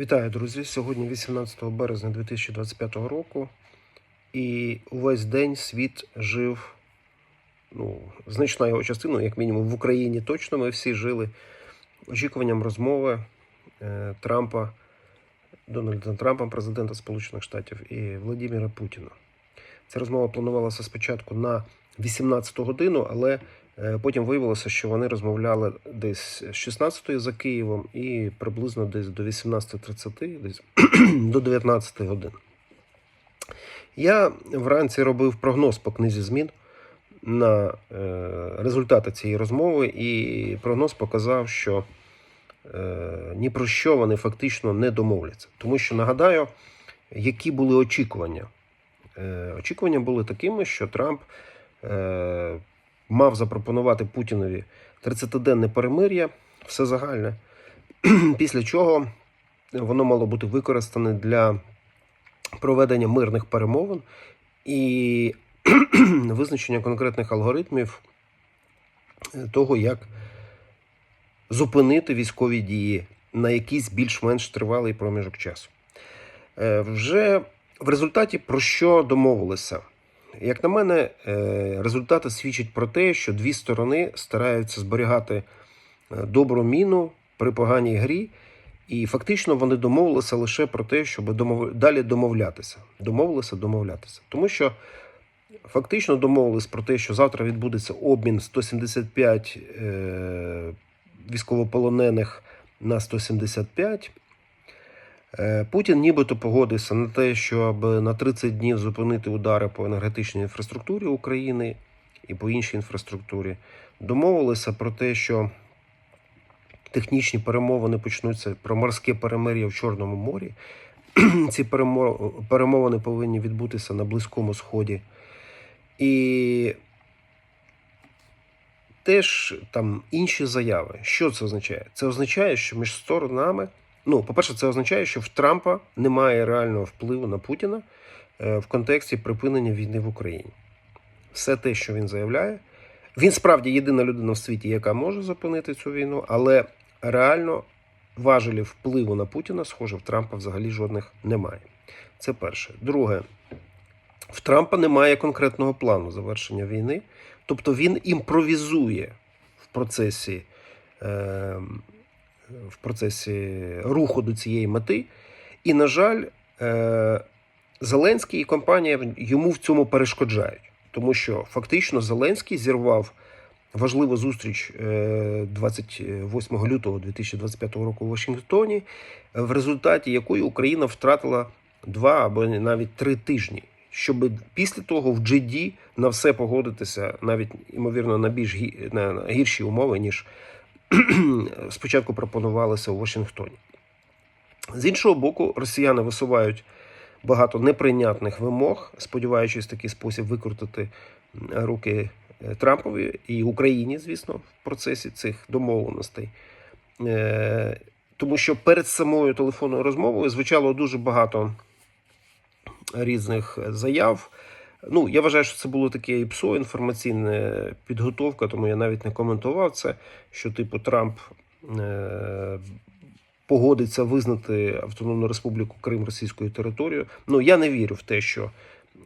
Вітаю, друзі! Сьогодні 18 березня 2025 року, і увесь день світ жив, ну, значна його частина, як мінімум в Україні точно ми всі жили очікуванням розмови е, Трампа, Дональда Трампа, президента Сполучених Штатів і Владимира Путіна. Ця розмова планувалася спочатку на 18 годину, але потім виявилося, що вони розмовляли десь з 16 за Києвом і приблизно десь до 18.30, десь до 19 годин. Я вранці робив прогноз по книзі змін на е, результати цієї розмови, і прогноз показав, що е, ні про що вони фактично не домовляться. Тому що нагадаю, які були очікування. Е, очікування були такими, що Трамп е, мав запропонувати Путінові 30-денне перемир'я, все загальне, після чого воно мало бути використане для проведення мирних перемовин і визначення конкретних алгоритмів того, як зупинити військові дії на якийсь більш-менш тривалий проміжок часу. Е, Вже в результаті про що домовилися? Як на мене, е, результати свідчать про те, що дві сторони стараються зберігати е, добру міну при поганій грі, і фактично вони домовилися лише про те, щоб домов... далі домовлятися. Домовилися домовлятися. Тому що фактично домовились про те, що завтра відбудеться обмін 175 е... військовополонених на 175. Е, Путін нібито погодився на те, щоб на 30 днів зупинити удари по енергетичній інфраструктурі України і по іншій інфраструктурі. Домовилися про те, що технічні перемовини почнуться про морське перемир'я в Чорному морі. Ці перемовини повинні відбутися на Близькому Сході. І теж там інші заяви. Що це означає? Це означає, що між сторонами. Ну, по-перше, це означає, що в Трампа немає реального впливу на Путіна е, в контексті припинення війни в Україні. Все те, що він заявляє, він справді єдина людина в світі, яка може зупинити цю війну, але реально важелів впливу на Путіна, схоже, в Трампа взагалі жодних немає. Це перше. Друге, в Трампа немає конкретного плану завершення війни, тобто він імпровізує в процесі. Е- в процесі руху до цієї мети. І, на жаль, е, Зеленський і компанія йому в цьому перешкоджають, тому що фактично Зеленський зірвав важливу зустріч е, 28 лютого 2025 року в Вашингтоні, в результаті якої Україна втратила два або навіть три тижні. Щоб після того в GD на все погодитися, навіть ймовірно на більш на гірші умови, ніж спочатку пропонувалися у Вашингтоні. З іншого боку, росіяни висувають багато неприйнятних вимог, сподіваючись в такий спосіб викрутити руки е, Трампові і Україні, звісно, в процесі цих домовленостей. Е, Тому що перед самою телефонною розмовою звучало дуже багато різних заяв. Ну, я вважаю, що це було таке ІПСО, інформаційна підготовка, тому я навіть не коментував це, що типу Трамп е- погодиться визнати Автономну Республіку Крим російською територією. Ну, я не вірю в те, що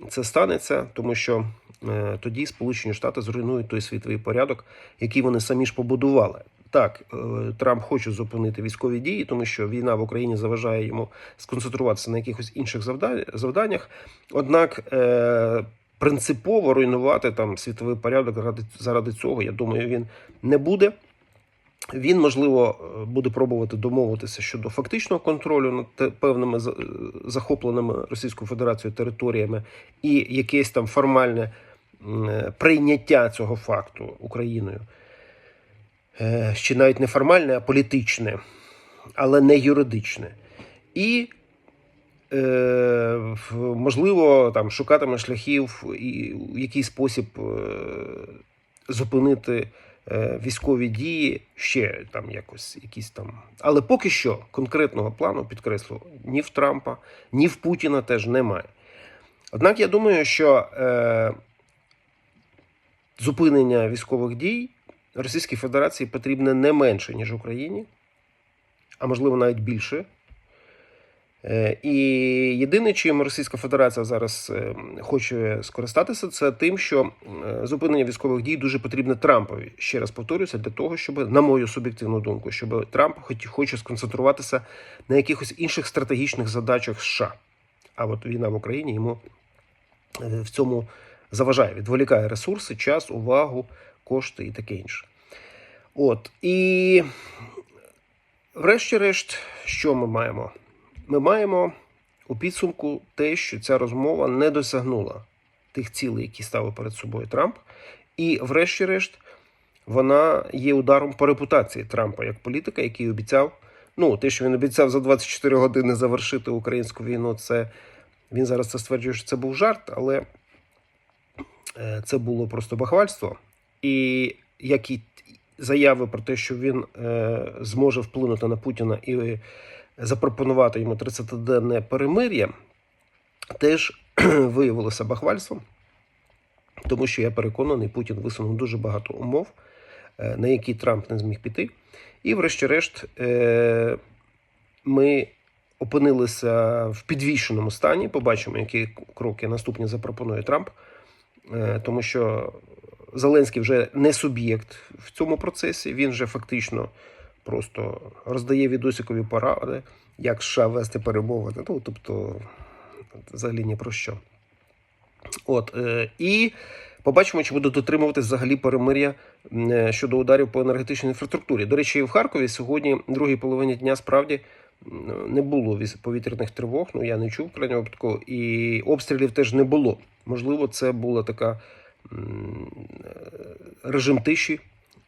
це станеться, тому що е- тоді Сполучені Штати зруйнують той світовий порядок, який вони самі ж побудували. Так, е, Трамп хоче зупинити військові дії, тому що війна в Україні заважає йому сконцентруватися на якихось інших завданнях. Однак е, принципово руйнувати там світовий порядок заради, цього, я думаю, він не буде. Він, можливо, е, буде пробувати домовитися щодо фактичного контролю над певними захопленими Російською Федерацією територіями і якесь там формальне прийняття цього факту Україною. Е, Ще навіть не формальне, а політичне, але не юридичне. І е, можливо, там шукатиме шляхів і в який спосіб е, зупинити військові дії ще там якось якісь там. Але поки що конкретного плану, підкреслю, ні в Трампа, ні в Путіна теж немає. Однак я думаю, що е, зупинення військових дій Російській Федерації потрібне не менше, ніж Україні, а можливо навіть більше. Е, І єдине, чим Російська Федерація зараз е, хоче скористатися, це тим, що е, зупинення військових дій дуже потрібне Трампові. Ще раз повторюся, для того, щоб, на мою суб'єктивну думку, щоб Трамп хоче сконцентруватися на якихось інших стратегічних задачах США. А от війна в Україні йому в цьому заважає, відволікає ресурси, час, увагу, кошти і таке інше. От і врешті-решт, що ми маємо? Ми маємо у підсумку те, що ця розмова не досягнула тих цілей, які ставив перед собою Трамп. І, врешті-решт, вона є ударом по репутації Трампа як політика, який обіцяв. Ну, те, що він обіцяв за 24 години завершити українську війну, це він зараз це стверджує, що це був жарт, але це було просто бахвальство. І як і заяви про те, що він е, зможе вплинути на Путіна і запропонувати йому 30-денне перемир'я, теж виявилося бахвальством, тому що я переконаний, Путін висунув дуже багато умов, е, на які Трамп не зміг піти. І, врешті-решт, е, ми опинилися в підвішеному стані. Побачимо, які кроки наступні запропонує Трамп, Е, тому що Зеленський вже не суб'єкт в цьому процесі. Він вже фактично просто роздає відосикові поради, як США вести перемовини. Ну, тобто, взагалі ні про що. От, е, і побачимо, чи будуть дотримуватись взагалі перемир'я е, щодо ударів по енергетичній інфраструктурі. До речі, в Харкові сьогодні, в другій половині дня, справді не було повітряних тривог. Ну я не чув про нього і обстрілів теж не було. Можливо, це була така е, режим тиші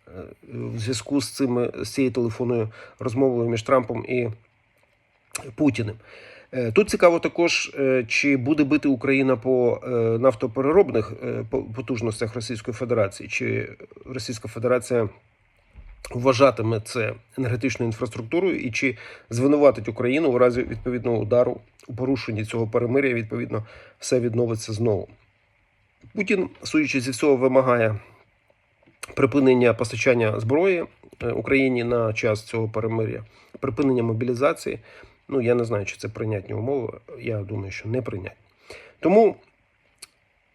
е, в зв'язку з цими з цією телефонною розмовою між Трампом і Путіним. Е, Тут цікаво також, чи буде бити Україна по нафтопереробних по- потужностях Російської Федерації, чи Російська Федерація вважатиме це енергетичною інфраструктурою, і чи звинуватить Україну у разі відповідного удару у порушенні цього перемир'я, відповідно, все відновиться знову. Путін, судячи зі всього, вимагає припинення постачання зброї е, Україні на час цього перемир'я, припинення мобілізації. Ну, я не знаю, чи це прийнятні умови. Я думаю, що не прийнятні. Тому,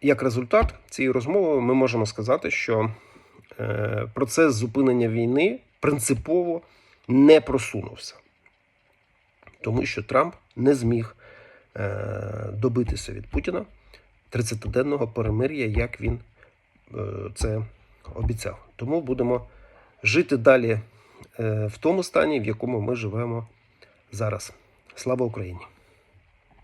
як результат цієї розмови, ми можемо сказати, що е, процес зупинення війни принципово не просунувся, тому що Трамп не зміг добитися від Путіна 30-денного перемир'я, як він е, це обіцяв. Тому будемо жити далі е, в тому стані, в якому ми живемо зараз. Слава Україні!